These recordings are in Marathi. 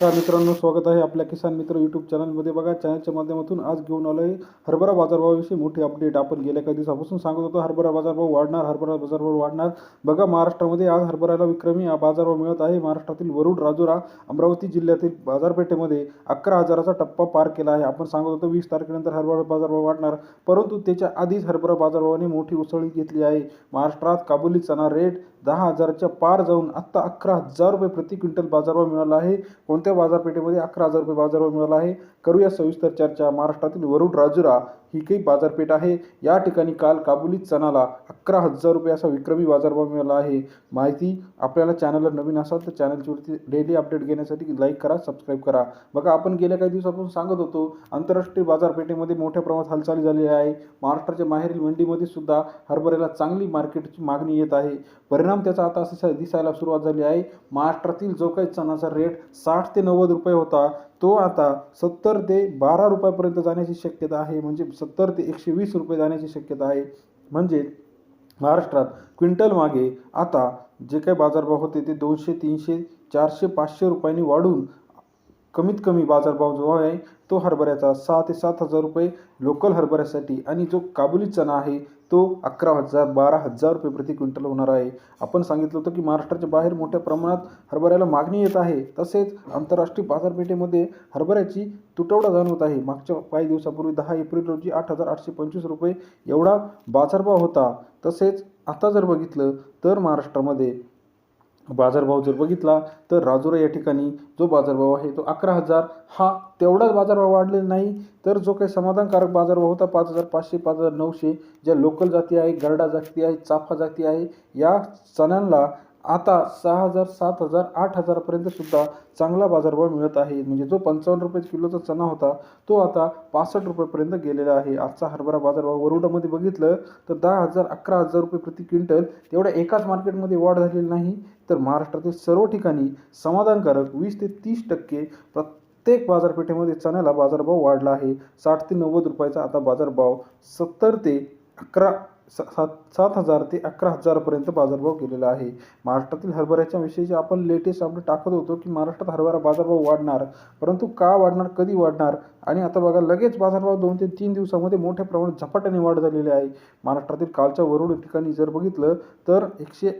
मित्रांनो स्वागत आहे आपल्या किसान मित्र यूट्यूब चॅनलमध्ये बघा चॅनलच्या माध्यमातून आज घेऊन आलो आहे हरभरा बाजारभावाविषयी मोठी अपडेट आपण गेल्या काही दिवसापासून सांगत होतो हरभरा बाजारभाव वाढणार हरभरा बाजारभाव वाढणार. बघा महाराष्ट्रामध्ये आज हरभऱ्याला विक्रमी बाजारभाव मिळत आहे. महाराष्ट्रातील वरुड राजुरा अमरावती जिल्ह्यातील बाजारपेठेमध्ये अकरा हजाराचा टप्पा पार केला आहे. आपण सांगत होतो वीस तारखेनंतर हरभरा बाजारभाव वाढणार. परंतु त्याच्या आधीच हरभरा बाजारभावाने मोठी उसळी घेतली आहे. महाराष्ट्रात काबुली चना रेट दहा हजाराच्या पार जाऊन आत्ता अकरा हजार रुपये प्रति क्विंटल बाजारभाव मिळाला आहे. कोणत्या बाजारपेठेमध्ये अकरा हजार रुपये बाजारभाव मिळाला आहे? करूया सविस्तर चर्चा. महाराष्ट्रातील वरुड राजुरा ही काही बाजारपेठ आहे. या ठिकाणी काल काबुली चणाला अकरा हजार रुपये असा विक्रमी बाजारभाव मिळाला आहे. माहिती आपल्याला चॅनलला नवीन असाल तर चॅनलची डेली अपडेट घेण्यासाठी लाईक करा सबस्क्राईब करा. बघा आपण गेल्या काही दिवसापासून सांगत होतो आंतरराष्ट्रीय बाजारपेठेमध्ये मोठ्या प्रमाणात हालचाली झाली आहे. महाराष्ट्राच्या माहेरील मंडीमध्ये सुद्धा हरभऱ्याला चांगली मार्केटची मागणी येत आहे. परिणाम त्याचा आता असं दिसायला सुरुवात झाली आहे. महाराष्ट्रातील जो काही चणाचा रेट साठ ते नव्वद रुपये होता तो आता सत्तर ते बारा रुपयापर्यंत जाण्याची शक्यता आहे. म्हणजे सत्तर ते एकशे वीस रुपये जाण्याची शक्यता आहे. म्हणजे महाराष्ट्रात क्विंटल मागे आता जे काही बाजारभाव होते ते दोनशे तीनशे चारशे पाचशे रुपयांनी वाढून कमीत कमी बाजारभाव जो आहे तो हरभऱ्याचा सहा ते सात हजार रुपये लोकल हरभऱ्यासाठी आणि जो काबुली चणा आहे तो अकरा हजार बारा हजार रुपये प्रति क्विंटल होणार आहे. आपण सांगितलं होतं की महाराष्ट्राच्या बाहेर मोठ्या प्रमाणात हरभऱ्याला मागणी येत आहे. तसेच आंतरराष्ट्रीय बाजारपेठेमध्ये हरभऱ्याची तुटवडा जाणवत आहे. मागच्या काही दिवसापूर्वी दहा एप्रिल रोजी आठ हजार आठशे पंचवीस रुपये एवढा बाजारभाव होता. तसेच आता जर बघितलं तर महाराष्ट्रामध्ये बाजारभाव जर बघितला तर राजुरा या ठिकाणी जो बाजारभाव आहे तो अकरा हजार. हा तेवढाच बाजारभाव वाढलेला नाही तर जो काही समाधानकारक बाजारभाव होता पाच हजार पाचशे पाच हजार नऊशे. ज्या लोकल जाती आहे गरडा जाती आहे चाफा जाती आहे या चण्यांना आता सहा हजार सात हजार आठ हजारापर्यंत सुद्धा चांगला बाजारभाव मिळत आहे. म्हणजे जो पंचावन्न रुपये किलोचा चणा होता तो आता पासष्ट रुपयेपर्यंत गेलेला आहे. आजचा हरभरा बाजारभाव वरुडामध्ये बघितलं तर दहा हजार अकरा हजार रुपये प्रति क्विंटल. तेवढ्या एकाच मार्केटमध्ये वाढ झालेली नाही. तर महाराष्ट्रातील सर्व ठिकाणी समाधानकारक वीस ते तीस टक्के प्रत्येक बाजारपेठेमध्ये चण्याला बाजारभाव वाढला आहे. साठ ते नव्वद रुपयाचा आता बाजारभाव सत्तर ते अकरा स सात सात हजार ते अकरा हजारापर्यंत बाजारभाव गेलेला आहे. महाराष्ट्रातील हरभऱ्याच्या विषयी आपण लेटेस्ट अपडेट टाकत होतो की महाराष्ट्रात हरभरा बाजारभाव वाढणार परंतु का वाढणार कधी वाढणार? आणि आता बघा लगेच बाजारभाव दोन ते तीन दिवसामध्ये मोठ्या प्रमाणात झपाट्याने वाढ झालेली आहे. महाराष्ट्रातील कालच्या वरुड ठिकाणी जर बघितलं तर एकशे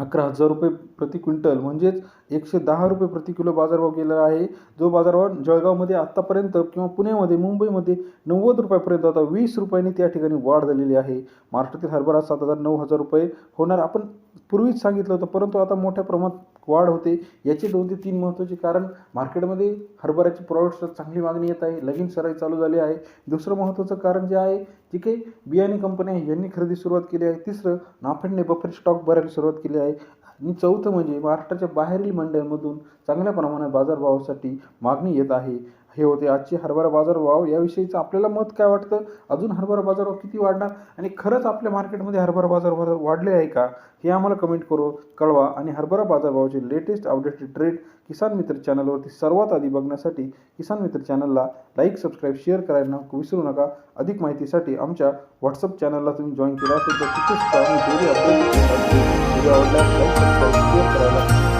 अकरा हजार रुपये प्रति क्विंटल. म्हणजेच एकशे दहा रुपये प्रति किलो बाजारभाव गेलेला आहे. जो बाजारभाव जळगावमध्ये आत्तापर्यंत किंवा पुण्यामध्ये मुंबईमध्ये नव्वद रुपयापर्यंत आता वीस रुपयांनी त्या ठिकाणी वाढ झालेली आहे. महाराष्ट्रातील हरभरा सात हजार नऊ हजार रुपये होणार. आपण पूर्वीच सांगितलं होतं परंतु आता मोठ्या प्रमाणात वाढ होते. याचे दोन ते तीन महत्त्वाचे कारण मार्केटमध्ये हरभऱ्याची प्रॉडक्ट्सला चांगली मागणी येत आहे. लगीन सराई चालू झाली आहे. दुसरं महत्त्वाचं कारण जे आहे जे काही बियाणे कंपन्या आहे यांनी खरेदी सुरुवात केली आहे तिसरं नाफेडने बफर स्टॉक भरायला सुरुवात केली आहे. आणि चौथं म्हणजे महाराष्ट्राच्या बाहेरील मंडळांमधून चांगल्या प्रमाणात बाजारभावासाठी मागणी येत आहे. हे होते. आजचे हरभरा बाजार भाव याविषयीचं आपल्याला मत काय वाटतं? अजून हरभरा बाजार भाव किती वाढणार? आणि खरंच आपल्या मार्केटमध्ये हरभरा बाजार वाढले आहे का? हे आम्हाला कमेंट करू कळवा. आणि हरभरा बाजारभावाचे latest updated trade Kisan Mitra चॅनलवरती सर्वात आधी बघण्यासाठी किसान मित्र चॅनलला लाईक सबस्क्राईब शेअर करायला विसरू नका. अधिक माहितीसाठी आमच्या व्हॉट्सअप चॅनलला तुम्ही जॉईन केला असेल तर तिथेच आम्ही डेली अपडेट व्हिडिओ आवडल्यास लाईक सबस्क्राईब शेअर करायला